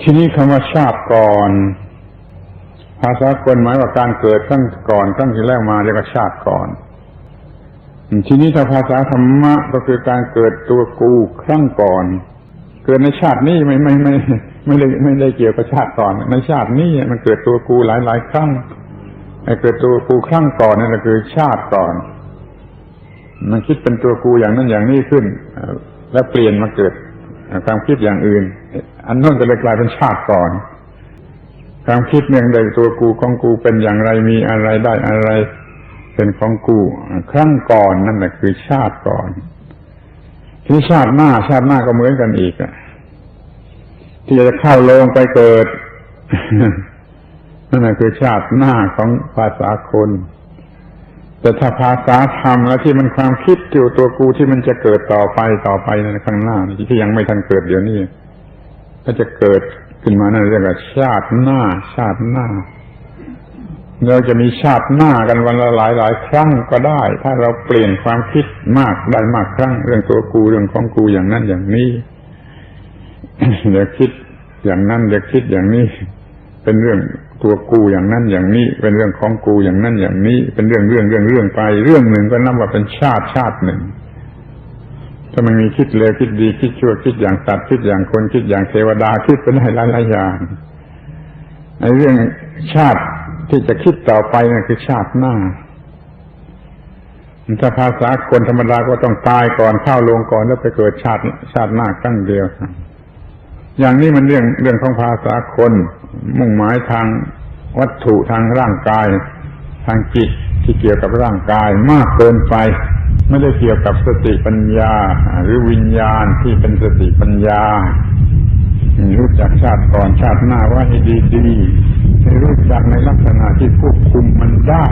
ทีนี้คำว่าชาติก่อน ภาษากลหมายว่าการเกิดตั้งก่อนตั้งที่แรกมาเรียกว่าชาติก่อน ทีนี้ถ้าภาษาธรรมะก็คือการเกิดตัวกูครั้งก่อน เกิดในชาตินี้ไม่ไม่ไม่ไม่ได้ไม่ได้เกี่ยวกับชาติก่อน ในชาตินี้มันเกิดตัวกูหลายหลายครั้งไอ้เกิดตัวกูครั้งก่อนนั่นแหละคือชาติก่อน มันคิดเป็นตัวกูอย่างนั้นอย่างนี้ขึ้น แล้วเปลี่ยนมาเกิดความคิดอย่างอื่น อันนั้นก็เลยกลายเป็นชาติก่อนความคิดเนื่องใดตัวกูของกูเป็นอย่างไรมีอะไรได้อะไร เป็นของกูครั้งก่อนนั่นแหละคือชาติก่อน ที่ชาติหน้าชาติหน้าก็เหมือนกันอีกอะที่จะเข้าลงไปเกิดนั่นแหละคือชาติหน้าของภาษาคน แต่ถ้าภาษาธรรมแล้วที่มันความคิดอยู่ตัวกูที่มันจะเกิดต่อไปต่อไปในข้างหน้าที่ยังไม่ทันเกิดเดี๋ยวนี้ ก็จะเกิดขึ้นมานั่นเรียกว่าชาติหน้า ชาติหน้า เราจะมีชาติหน้ากันวันละหลายหลายครั้งก็ได้ ถ้าเราเปลี่ยนความคิดมากได้มากครั้ง เรื่องตัวกูเรื่องของกูอย่างนั้นอย่างนี้อย่าคิดอย่างนั้นอย่าคิดอย่างนี้ เป็นเรื่องตัวกูอย่างนั้นอย่างนี้ เป็นเรื่องของกูอย่างนั้นอย่างนี้ เป็นเรื่องเรื่องเรื่องเรื่องไป เรื่องหนึ่งก็นับว่าเป็นชาติชาติหนึ่ง ถ้ามันมีคิดเลวคิดดีคิดชั่วคิดอย่างสัตว์คิดอย่างคนคิดอย่างเทวดาคิดไปได้หลายหลายอย่างในเรื่องชาติที่จะคิดต่อไปนั่นคือชาติหน้าถ้าภาษาคนธรรมดาก็ต้องตายก่อนเข้าลงก่อนแล้วไปเกิดชาติชาติหน้าครั้งเดียว อย่างนี้มันเรื่องเรื่องของภาษาคน มุ่งหมายทางวัตถุทางร่างกาย ทางจิตที่เกี่ยวกับร่างกายมากเกินไป ไม่ได้เกี่ยวกับสติปัญญา หรือวิญญาณที่เป็นสติปัญญา รู้จักชาติก่อนชาติหน้าว่าให้ดีๆให้รู้จักในลักษณะที่ควบคุมมันได้